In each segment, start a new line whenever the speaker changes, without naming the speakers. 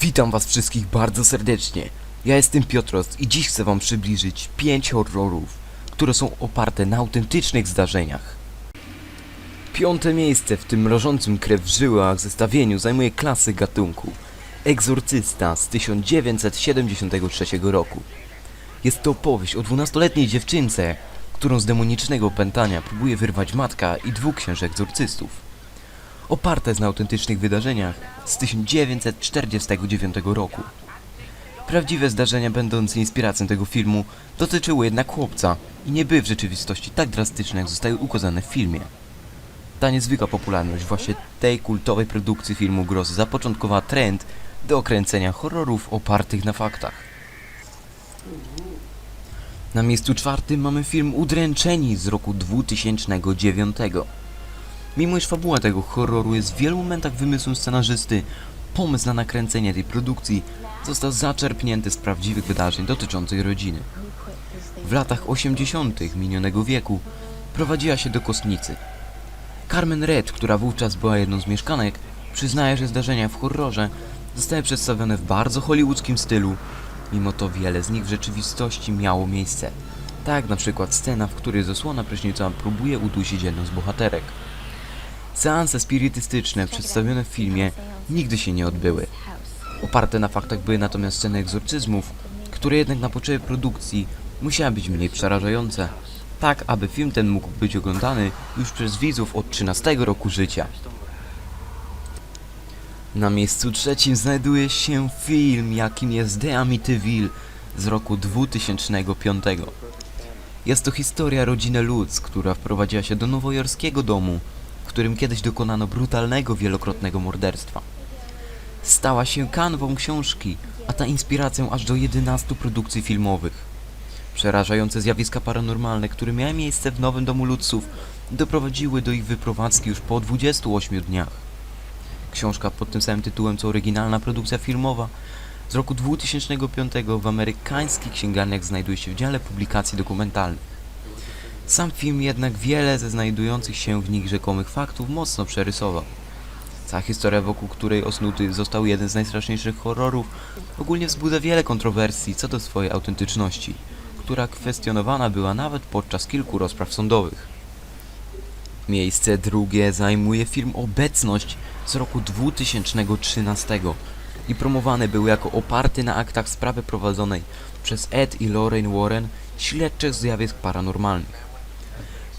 Witam was wszystkich bardzo serdecznie. Ja jestem Piotros i dziś chcę wam przybliżyć 5 horrorów, które są oparte na autentycznych zdarzeniach. Piąte miejsce w tym mrożącym krew w żyłach zestawieniu zajmuje klasy gatunku Egzorcysta z 1973 roku. Jest to opowieść o 12-letniej dziewczynce, którą z demonicznego opętania próbuje wyrwać matka i dwóch księży egzorcystów oparte na autentycznych wydarzeniach z 1949 roku. Prawdziwe zdarzenia będące inspiracją tego filmu dotyczyły jednak chłopca i nie były w rzeczywistości tak drastyczne, jak zostały ukazane w filmie. Ta niezwykła popularność właśnie tej kultowej produkcji filmu grozy zapoczątkowała trend do okręcenia horrorów opartych na faktach. Na miejscu czwartym mamy film Udręczeni z roku 2009. Mimo iż fabuła tego horroru jest w wielu momentach wymysłem scenarzysty, pomysł na nakręcenie tej produkcji został zaczerpnięty z prawdziwych wydarzeń dotyczących rodziny. W latach 80. minionego wieku prowadziła się do kostnicy. Carmen Red, która wówczas była jedną z mieszkanek, przyznaje, że zdarzenia w horrorze zostały przedstawione w bardzo hollywoodzkim stylu, mimo to wiele z nich w rzeczywistości miało miejsce. Tak na przykład scena, w której zasłona prysznica próbuje udusić jedną z bohaterek. Seanse spirytystyczne przedstawione w filmie nigdy się nie odbyły. Oparte na faktach były natomiast sceny egzorcyzmów, które jednak na potrzeby produkcji musiały być mniej przerażające, tak aby film ten mógł być oglądany już przez widzów od 13 roku życia. Na miejscu trzecim znajduje się film, jakim jest The Amityville z roku 2005. Jest to historia rodziny Lutz, która wprowadziła się do nowojorskiego domu, którym kiedyś dokonano brutalnego, wielokrotnego morderstwa. Stała się kanwą książki, a ta inspiracją aż do 11 produkcji filmowych. Przerażające zjawiska paranormalne, które miały miejsce w nowym domu Lutzów, doprowadziły do ich wyprowadzki już po 28 dniach. Książka pod tym samym tytułem co oryginalna produkcja filmowa z roku 2005 w amerykańskich księgarniach znajduje się w dziale publikacji dokumentalnych. Sam film jednak wiele ze znajdujących się w nich rzekomych faktów mocno przerysował. Cała historia, wokół której osnuty został jeden z najstraszniejszych horrorów, ogólnie wzbudza wiele kontrowersji co do swojej autentyczności, która kwestionowana była nawet podczas kilku rozpraw sądowych. Miejsce drugie zajmuje film Obecność z roku 2013 i promowany był jako oparty na aktach sprawy prowadzonej przez Ed i Lorraine Warren, śledczych zjawisk paranormalnych.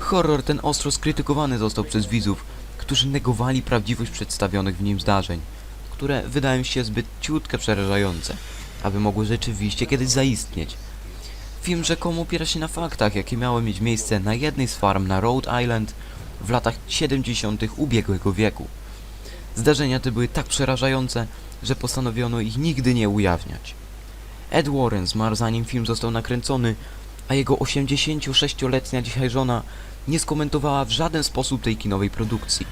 Horror ten ostro skrytykowany został przez widzów, którzy negowali prawdziwość przedstawionych w nim zdarzeń, które wydają się zbyt ciutkę przerażające, aby mogły rzeczywiście kiedyś zaistnieć. Film rzekomo opiera się na faktach, jakie miały mieć miejsce na jednej z farm na Rhode Island w latach 70. ubiegłego wieku. Zdarzenia te były tak przerażające, że postanowiono ich nigdy nie ujawniać. Ed Warren zmarł zanim film został nakręcony, a jego 86-letnia dzisiaj żona nie skomentowała w żaden sposób tej kinowej produkcji.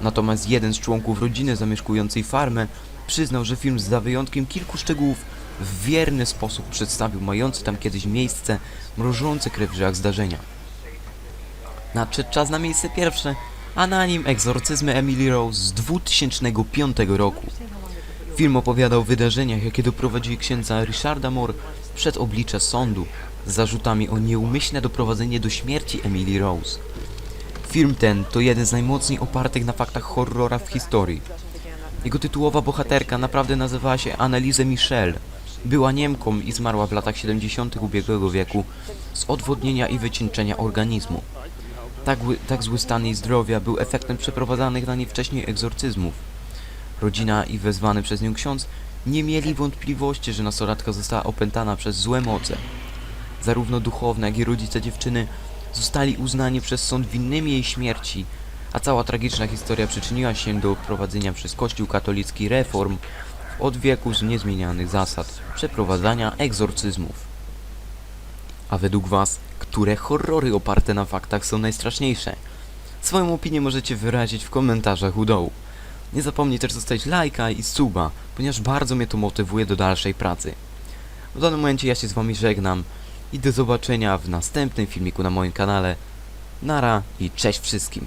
Natomiast jeden z członków rodziny zamieszkującej farmę przyznał, że film za wyjątkiem kilku szczegółów w wierny sposób przedstawił mające tam kiedyś miejsce mrożące krew w żyłach zdarzenia. Nadszedł czas na miejsce pierwsze, a na nim egzorcyzmy Emily Rose z 2005 roku. Film opowiada o wydarzeniach, jakie doprowadziły księdza Richarda Moore przed oblicze sądu z zarzutami o nieumyślne doprowadzenie do śmierci Emily Rose. Film ten to jeden z najmocniej opartych na faktach horrora w historii. Jego tytułowa bohaterka naprawdę nazywała się Annelise Michel. Była Niemką i zmarła w latach 70. ubiegłego wieku z odwodnienia i wycieńczenia organizmu. Tak, tak zły stan jej zdrowia był efektem przeprowadzanych na niej wcześniej egzorcyzmów. Rodzina i wezwany przez nią ksiądz nie mieli wątpliwości, że nastolatka została opętana przez złe moce. Zarówno duchowne, jak i rodzice dziewczyny zostali uznani przez sąd winnymi jej śmierci, a cała tragiczna historia przyczyniła się do prowadzenia przez Kościół katolicki reform od wieków niezmienianych zasad przeprowadzania egzorcyzmów. A według Was, które horrory oparte na faktach są najstraszniejsze? Swoją opinię możecie wyrazić w komentarzach u dołu. Nie zapomnij też zostawić lajka i suba, ponieważ bardzo mnie to motywuje do dalszej pracy. W danym momencie ja się z Wami żegnam i do zobaczenia w następnym filmiku na moim kanale. Nara i cześć wszystkim.